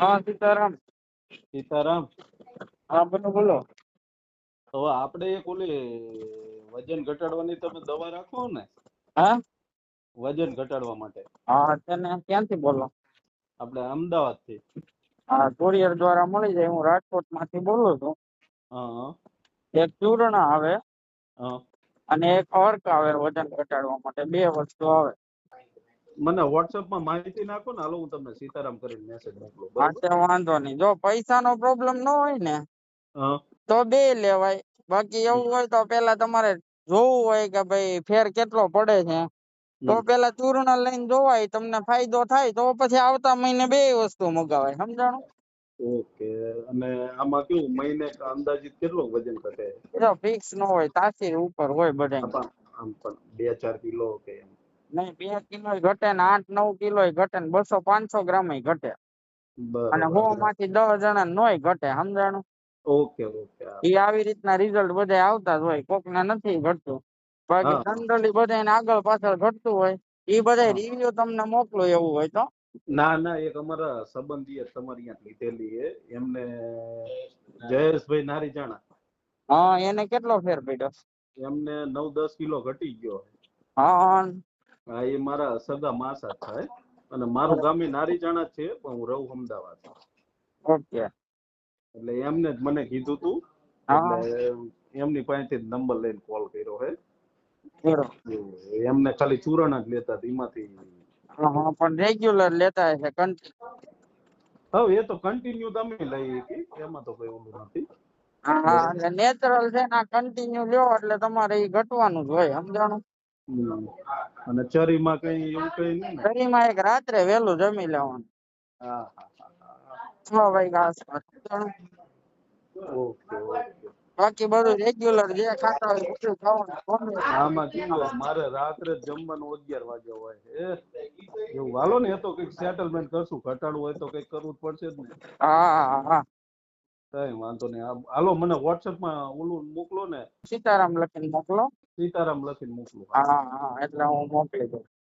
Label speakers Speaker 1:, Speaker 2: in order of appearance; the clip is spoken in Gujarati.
Speaker 1: હા સીતારામ.
Speaker 2: સીતારામ.
Speaker 1: હા બોલો બોલો.
Speaker 2: હવે આપણે એક ઓલી વજન ઘટાડવાની તમે દવા રાખો ને
Speaker 1: હા?
Speaker 2: વજન ઘટાડવા માટે.
Speaker 1: હા તેને ક્યાંથી બોલો?
Speaker 2: આપણે અમદાવાદથી
Speaker 1: હા કુરિયર દ્વારા મળી જાય હું રાજકોટમાંથી બોલું છું.
Speaker 2: હા.
Speaker 1: એક ચૂર્ણ આવે અને એક અર્ક આવે વજન ઘટાડવા માટે બે વસ્તુ આવે.
Speaker 2: મને WhatsApp માં માહિતી નાખો ને હાલો હું તમને સીતારામ કરીને મેસેજ મોકલું
Speaker 1: હા વાંધો નહીં. જો પૈસાનો પ્રોબ્લેમ ન હોય ને તો બે લેવાય. બાકી એવું હોય તો પેલા તમારે જોવું હોય કે ભાઈ ફેર કેટલો પડે છે. તો પેલા ચૂર્ણ લઈને જોવાય તમને ફાયદો થાય તો પછી આવતા મહિને બે વસ્તુ મગાવાય સમજાણું?
Speaker 2: ઓકે અને આમાં કેવું મહિને અંદાજિત કેટલું વજન ઘટે?
Speaker 1: જો ફિક્સ ન હોય તાસીર ઉપર હોય બધા
Speaker 2: આમ પણ બે ચાર કિલો કે
Speaker 1: નહીં બે કિલો ઘટે ને આઠ નવ કિલો ઘટે ને બસો પાંચસો ગ્રામ ઘટે. અને સો માંથી દસ જણા નોય ઘટે સમજાણું?
Speaker 2: Okay okay.
Speaker 1: એ આવી રીતના રિઝલ્ટ બધા આવતા જ હોય કોક ને નથી ઘટતું. બાકી જનરલી બધાને આગળ પાછળ ઘટતું હોય એ બધા રિવ્યુ તમને મોકલો એવું હોય તો?
Speaker 2: ના ના એક અમારા સંબંધીએ તમારી ત્યાં લીધેલી છે એમને જયેશભાઈ નારીજાણા.
Speaker 1: હા એને કેટલો ફેર પડ્યો?
Speaker 2: એમને નવ દસ કિલો ઘટી ગયો.
Speaker 1: હા.
Speaker 2: હા એ મારા સગા માસા થાય. અને મારું ગામે નારીજાણા છે પણ હું રહું અમદાવાદ.
Speaker 1: ઓકે.
Speaker 2: એટલે એમને જ મને કીધું તું. એમની પાસેથી નંબર લઈને કોલ કર્યો હે. એમને ખાલી ચૂરણ જ લેતા એમાંથી.
Speaker 1: પણ રેગ્યુલર લેતા હશે
Speaker 2: હવે એ તો કન્ટિન્યુ તમે લઈ હતી એમાં તો કઈ ઓલું નથી.
Speaker 1: હા એટલે નેચરલ છે ને કન્ટિન્યુ લ્યો એટલે તમારે એ ઘટવાનું જ હોય સમજાણું.
Speaker 2: અને ચરીમાં કઈ એવું કઈ નહીં
Speaker 1: ચરીમાં એક રાત્રે વહેલું જમી લેવાનું.
Speaker 2: હા
Speaker 1: છ વાગ્યા આસપાસ.
Speaker 2: Okay okay.
Speaker 1: બાકી બધું રેગ્યુલર જે ખાતા હોય બધું ખાવાનું
Speaker 2: આમાં કેવું મારે રાત્રે જમવાનું અગિયાર વાગે હોય એવું હાલો ને એ તો કંઈક સેટલમેન્ટ કરશું. ઘટાડવું હોય તો કંઈક કરવું જ પડશે ને.
Speaker 1: હા હા.
Speaker 2: કઈ વાંધો નહીં. હાલો મને WhatsApp માં ઓલું મોકલો ને.
Speaker 1: સીતારામ લખીને મોકલો.
Speaker 2: સીતારામ લખીને મોકલો.
Speaker 1: હા હા એટલે હું મોકલી દઉં.